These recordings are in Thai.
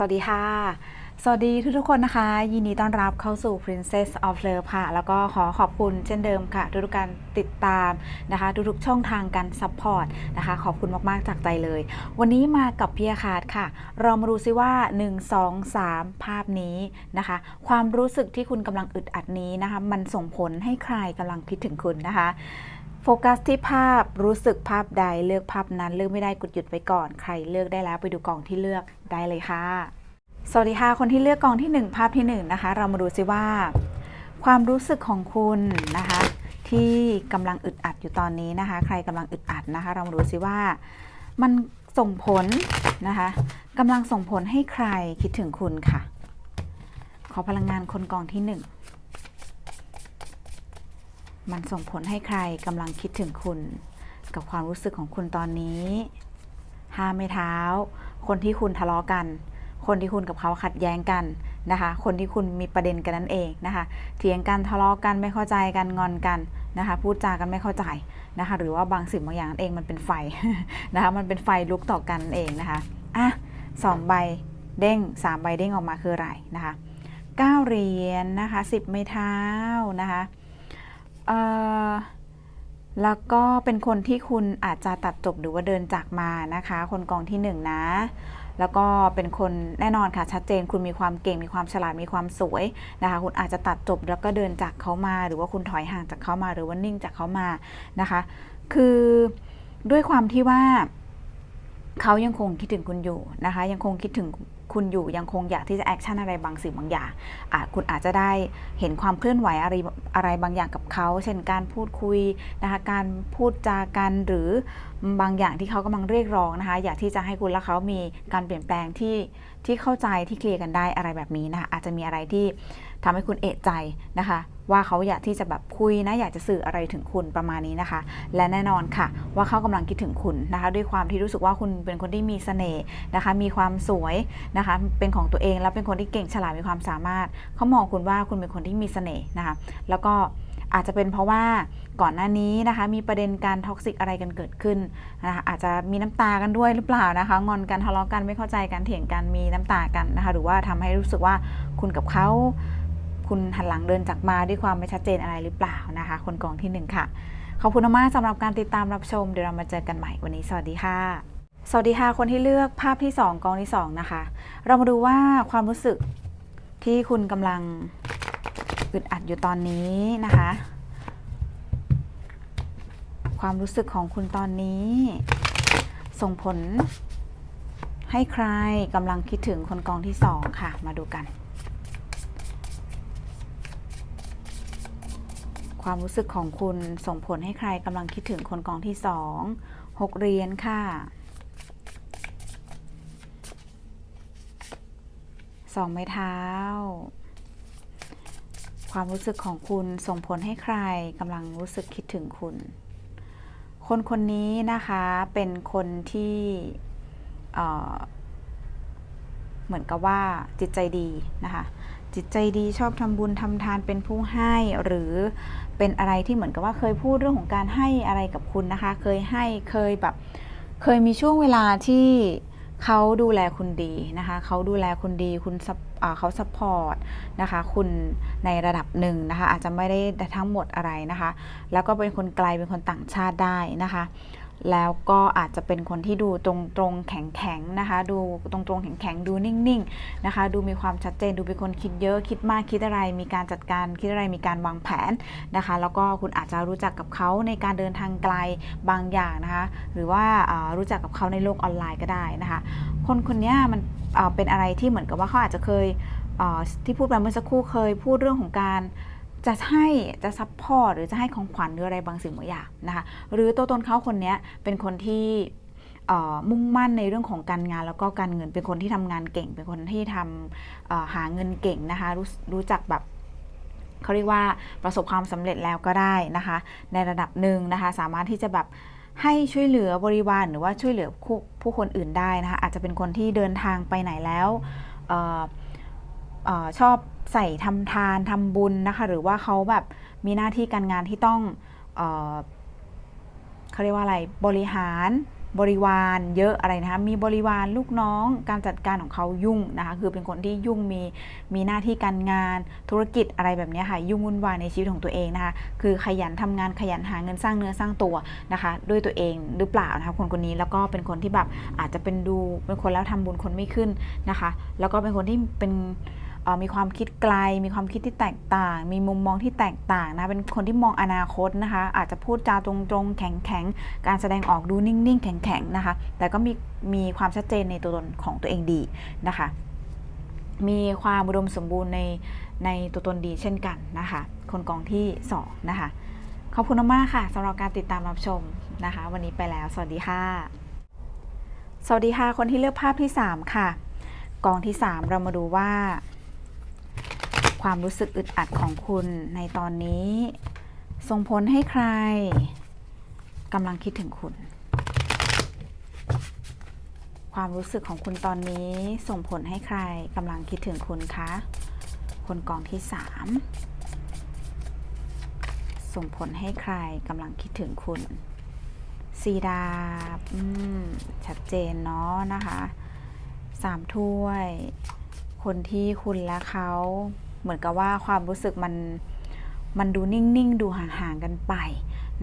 สวัสดีค่ะ สวัสดีทุกๆคนนะคะ ยินดีต้อนรับเข้าสู่ Princess of Love ค่ะ แล้วก็ขอขอบคุณเช่นเดิมค่ะ ทุกๆการติดตามนะคะ ทุกๆช่องทางการซัพพอร์ตนะคะ ขอบคุณมากๆจากใจเลย วันนี้มากับพี่อาคาดค่ะ เรามาดูซิว่า 1 2 3 ภาพนี้นะคะ ความรู้สึกที่คุณกำลังอึดอัดนี้นะคะ มันส่งผลให้ใครกำลังคิดถึงคุณนะคะ โฟกัสที่ภาพรู้สึกภาพใดเลือกภาพนั้นเลือกไม่ได้กดหยุดไว้ก่อน ใครเลือกได้แล้วไปดูกล่องที่เลือกได้เลยค่ะ สวัสดีค่ะ คนที่เลือกกล่องที่ 1 ภาพที่ 1 นะคะ เรามาดูซิว่า ความรู้สึกของคุณนะคะ ที่กำลังอึดอัดอยู่ตอนนี้นะคะ ใครกำลังอึดอัดนะคะ เรามาดูซิว่า มันส่งผลนะคะกำลังส่งผลให้ใครคิดถึงคุณค่ะ ขอพลังงานคนกองที่ 1 มันส่งผลให้ใครกำลังคิดถึงคุณ กับความรู้สึกของคุณตอนนี้ ห้ามไม่เท้า คนที่คุณทะเลาะกัน คนที่คุณกับเขาขัดแย้งกันนะคะ คนที่คุณมีประเด็นกันนั่นเองนะคะ เถียงกันทะเลาะกันไม่เข้าใจกันงอนกันนะคะ พูดจากันไม่เข้าใจนะคะ หรือว่าบางสิ่งบางอย่างนั่นเองมันเป็นไฟนะคะ มันเป็นไฟลุกต่อกันนั่นเองนะคะ อะสองใบเด้งสามใบเด้งออกมาคืออะไรนะคะเก้าเหรียญนะคะสิบไม้เท้านะคะ แล้วก็เป็นคนที่คุณอาจจะตัดจบหรือว่าเดินจากมานะคะ คนกองที่หนึ่งนะ แล้วก็เป็นคนแน่นอนค่ะชัดเจน คุณมีความเก่งมีความฉลาดมีความสวยนะคะ คุณอาจจะตัดจบแล้วก็เดินจากเขามา หรือว่าคุณถอยห่างจากเขามา หรือว่านิ่งจากเขามานะคะ คือด้วยความที่ว่าเขายังคงคิดถึงคุณอยู่นะคะ ยังคงคิดถึง คุณอยู่ยังคงอยากที่จะแอคชั่นอะไรบางสิ่งบางอย่างอาจคุณอาจจะได้เห็นความเคลื่อนไหวอะไรอะไรบางอย่างกับเขา เช่นการพูดคุยนะคะการพูดจากันหรือบางอย่างที่เขากำลังเรียกร้องนะคะ อยากที่จะให้คุณและเขามีการเปลี่ยนแปลงที่ที่เข้าใจที่เคลียร์กันได้อะไรแบบนี้นะคะอาจจะมีอะไรที่ทำให้คุณเอะใจนะคะ ว่าเขาอยากที่จะแบบคุยนะอยากจะสื่ออะไรถึงคุณประมาณนี้นะคะ และแน่นอนค่ะ ว่าเขากำลังคิดถึงคุณนะคะ ด้วยความที่รู้สึกว่าคุณเป็นคนที่มีเสน่ห์นะคะ มีความสวยนะคะ เป็นของตัวเองแล้วเป็นคนที่เก่งฉลาดมีความสามารถเขามองคุณว่าคุณเป็นคนที่มีเสน่ห์นะคะ แล้วก็ อาจจะเป็นเพราะว่าก่อนหน้านี้นะคะ มีประเด็นการท็อกซิกอะไรกันเกิดขึ้นนะคะอาจจะมีน้ำตากันด้วยหรือเปล่านะคะ งอนกันทะเลาะกันไม่เข้าใจกันเถียงกันมีน้ำตากันนะคะ หรือว่าทำให้รู้สึกว่าคุณกับเขาคุณหันหลังเดินจากมาด้วยความไม่ชัดเจนอะไรหรือเปล่านะคะ คนกองที่หนึ่งค่ะ ขอบคุณมากสำหรับการติดตามรับชม เดี๋ยวเรามาเจอกันใหม่วันนี้ สวัสดีค่ะ สวัสดีค่ะ คนที่เลือกภาพที่ 2 กองที่ 2 นะคะ เรามาดูว่าความรู้สึกที่คุณกำลัง อึดอัดอยู่ตอนนี้นะคะ ความรู้สึกของคุณตอนนี้ ส่งผล ให้ใครกำลังคิดถึงคนกองที่2ค่ะ มาดูกัน ความรู้สึกของคุณส่งผลให้ใครกำลังคิดถึงคนกองที่สองหกเหรียญค่ะสองไม้เท้า ความรู้สึกของคุณส่งผลให้ใครกำลังรู้สึกคิดถึงคุณ คนคนนี้นะคะเป็นคนที่เเหมือนกับว่าจิตใจดีนะคะ จิตใจดีชอบทำบุญทำทานเป็นผู้ให้หรือเป็นอะไรที่เหมือนกับว่าเคยพูดเรื่องของการให้อะไรกับคุณนะคะ เคยให้เคยแบบเคยมีช่วงเวลาที่เขาดูแลคุณดีนะคะ เขาดูแลคุณดี คุณซัพอ่า เขาสปอร์ตนะคะคุณในระดับหนึ่งนะคะอาจจะไม่ได้ทั้งหมดอะไรนะคะ แล้วก็เป็นคนไกลเป็นคนต่างชาติได้นะคะ แล้วก็อาจจะเป็นคนที่ดูตรงตรงๆแข็งแข็งๆนะคะ ดูตรงตรงๆแข็งแข็งๆดูนิ่งๆนะคะ ดูมีความชัดเจน ดูเป็นคนคิดเยอะ คิดมาก คิดอะไร มีการจัดการ คิดอะไร มีการวางแผนนะคะ แล้วก็คุณอาจจะรู้จักกับเขาในการเดินทางไกลบางอย่างนะคะ หรือว่ารู้จักกับเขาในโลกออนไลน์ก็ได้นะคะ คนคนนี้มันเป็นอะไรที่เหมือนกับว่าเขาอาจจะเคยที่พูดไปเมื่อสักครู่เคยพูดเรื่องของการ จะให้จะซัพพอร์ตหรือจะให้ของขวัญหรืออะไรบางสิ่งบางอย่างนะคะหรือตัวตนเขาคนนี้เป็นคนที่มุ่งมั่นในเรื่องของการงานแล้วก็การเงินเป็นคนที่ทำงานเก่ง เป็นคนที่ทำหาเงินเก่งนะคะรู้รู้จักแบบเขาเรียกว่าประสบความสำเร็จแล้วก็ได้นะคะ ในระดับหนึ่งนะคะ สามารถที่จะแบบให้ช่วยเหลือบริวารหรือว่าช่วยเหลือผู้ผู้คนอื่นได้นะคะอาจจะเป็นคนที่เดินทางไปไหนแล้วออออชอบ ใส่ทำทานทำบุญนะคะ หรือว่าเขาแบบมีหน้าที่การงานที่ต้องเออเขาเรียกว่าอะไรบริหารบริวารเยอะอะไรนะคะ มีบริวารลูกน้อง การจัดการของเขายุ่งนะคะ คือเป็นคนที่ยุ่งมีมีหน้าที่การงานธุรกิจอะไรแบบนี้ค่ะ ยุ่งวุ่นวายในชีวิตของตัวเองนะคะ คือขยันทำงานขยันหาเงินสร้างเนื้อสร้างตัวนะคะ ด้วยตัวเองหรือเปล่านะคะ คนคนนี้แล้วก็เป็นคนที่แบบอาจจะเป็นดูเป็นคนแล้วทำบุญคนไม่ขึ้นนะคะ แล้วก็เป็นคนที่เป็น มีความคิดไกล มีความคิดที่แตกต่าง มีมุมมองที่แตกต่างนะเป็นคนที่มองอนาคตนะคะ อาจจะพูดจาตรงๆ แข็งๆ การแสดงออกดูนิ่งๆ แข็งๆนะคะ แต่ก็มีมีความชัดเจนในตัวตนของตัวเองดีนะคะ มีความอุดมสมบูรณ์ในในตัวตนดีเช่นกันนะคะ คนกองที่สองนะคะ ขอบคุณมากค่ะสำหรับการติดตามรับชมนะคะ วันนี้ไปแล้ว สวัสดีค่ะ สวัสดีค่ะ คนที่เลือกภาพที่ 3 ค่ะ กองที่ 3 เรามาดูว่า ความรู้สึกอึดอัดของคุณในตอนนี้ ส่งผลให้ใครกำลังคิดถึงคุณ ความรู้สึกของคุณตอนนี้ส่งผลให้ใครกำลังคิดถึงคุณคะ คนกองที่3ส่งผลให้ใครกำลังคิดถึงคุณสีดาบชัดเจนเนาะนะคะสามถ้วย คนที่คุณและเขา เหมือนกับว่าความรู้สึกมันมันดูนิ่ง ๆ ดูห่าง ๆ กันไป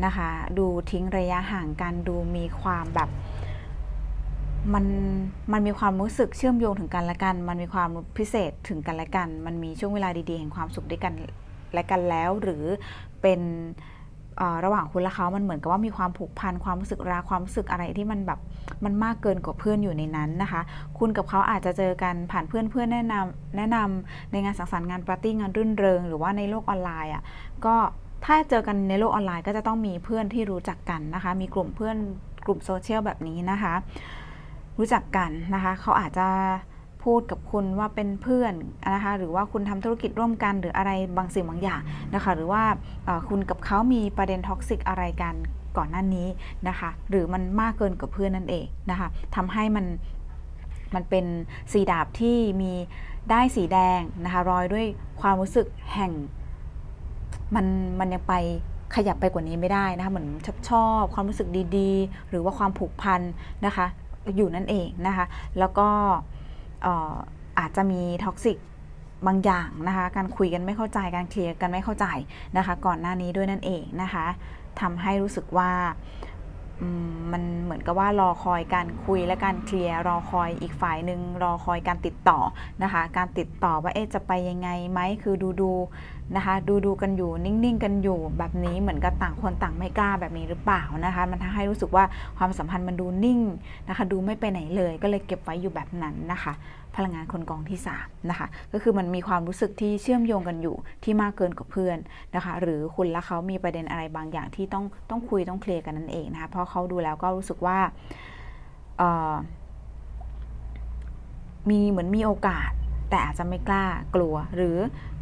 นะคะ ดูทิ้งระยะห่างกัน ดูมีความแบบ มัน มันมีความรู้สึกเชื่อมโยงถึงกันและกัน มันมีความพิเศษถึงกันและกัน มันมีช่วงเวลาดี ๆ แห่งความสุขด้วยกันและกันแล้ว หรือเป็น ระหว่างคุณและเขามันเหมือนกับว่ามีความผูกพันความรู้สึกรักความรู้สึกอะไรที่มันแบบมันมากเกินกว่าเพื่อนอยู่ในนั้นนะคะ คุณกับเขาอาจจะเจอกันผ่านเพื่อนเพื่อนแนะนำแนะนำในงานสังสรรค์งานปาร์ตี้งานรื่นเริง หรือว่าในโลกออนไลน์อะก็ถ้าเจอกันในโลกออนไลน์ก็จะต้องมีเพื่อนที่รู้จักกันนะคะ มีกลุ่มเพื่อนกลุ่มโซเชียลแบบนี้นะคะ รู้จักกันนะคะ เขาอาจจะ พูดกับคุณว่าเป็นเพื่อนนะคะหรือว่าคุณทำธุรกิจร่วมกันหรืออะไรบางสิ่งบางอย่างนะคะหรือว่าคุณกับเขามีประเด็นท็อกซิกอะไรกันก่อนหน้านี้นะคะหรือมันมากเกินกว่าเพื่อนนั่นเองนะคะทำให้มันมันเป็นสีดาบที่มีได้สีแดงนะคะรอยด้วยความรู้สึกแห่งมันมันยังไปขยับไปกว่านี้ไม่ได้นะคะเหมือนชอบชอบความรู้สึกดีๆ หรือว่าความผูกพันนะคะอยู่นั่นเองนะคะแล้วก็ อาจจะมีท็อกซิกบางอย่างนะคะ การคุยกันไม่เข้าใจ การเคลียร์กันไม่เข้าใจนะคะ ก่อนหน้านี้ด้วยนั่นเองนะคะทำให้รู้สึกว่ามันเหมือนกับว่ารอคอยการคุยและการเคลียร์รอคอยอีกฝ่ายหนึ่งรอคอยการติดต่อนะคะ การติดต่อว่าเอ๊ะจะไปยังไงไหมคือดูดูนะคะ ดูดูกันอยู่นิ่งๆกันอยู่แบบนี้เหมือนกับต่างคนต่างไม่กล้าแบบนี้หรือเปล่านะคะ มันทำให้รู้สึกว่าความสัมพันธ์มันดูนิ่งนะคะ ดูไม่ไปไหนเลย ก็เลยเก็บไว้อยู่แบบนั้นนะคะ พลังงานคนกองที่3นะคะก็คือมันมีความรู้สึกที่เชื่อมโยงกันอยู่ที่มากเกินกว่าเพื่อนนะคะ หรือคุณและเขามีประเด็นอะไรบางอย่างที่ต้องต้องคุยต้องเคลียร์กันนั่นเองนะคะเพราะเขาดูแล้วก็รู้สึกว่าเออมีเหมือนมีโอกาสแต่อาจจะไม่กล้ากลัวหรือ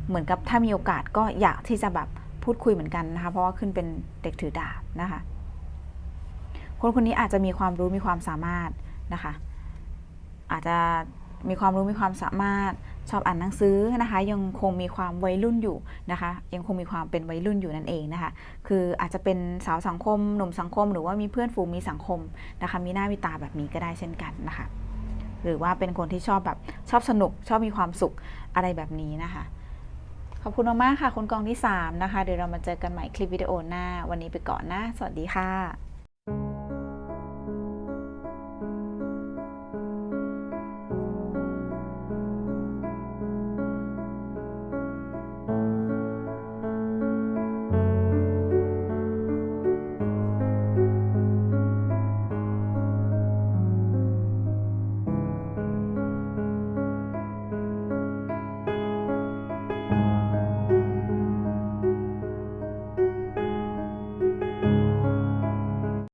เหมือนกับถ้ามีโอกาสก็อยากที่จะแบบพูดคุยเหมือนกันนะคะ เพราะว่าขึ้นเป็นเด็กถือดาบนะคะ คนคนนี้อาจจะมีความรู้มีความสามารถนะคะ อาจจะมีความรู้มีความสามารถชอบอ่านหนังสือนะคะ ยังคงมีความวัยรุ่นอยู่นะคะ ยังคงมีความเป็นวัยรุ่นอยู่นั่นเองนะคะ คืออาจจะเป็นสาวสังคมหนุ่มสังคม หรือว่ามีเพื่อนฝูงมีสังคมนะคะ มีหน้ามีตาแบบนี้ก็ได้เช่นกันนะคะ หรือว่าเป็นคนที่ชอบแบบชอบสนุกชอบมีความสุขอะไรแบบนี้นะคะ ขอบคุณมากๆค่ะคนกองที่ 3 นะคะ เดี๋ยวเรามาเจอกันใหม่คลิปวิดีโอหน้า วันนี้ไปก่อนนะ สวัสดีค่ะ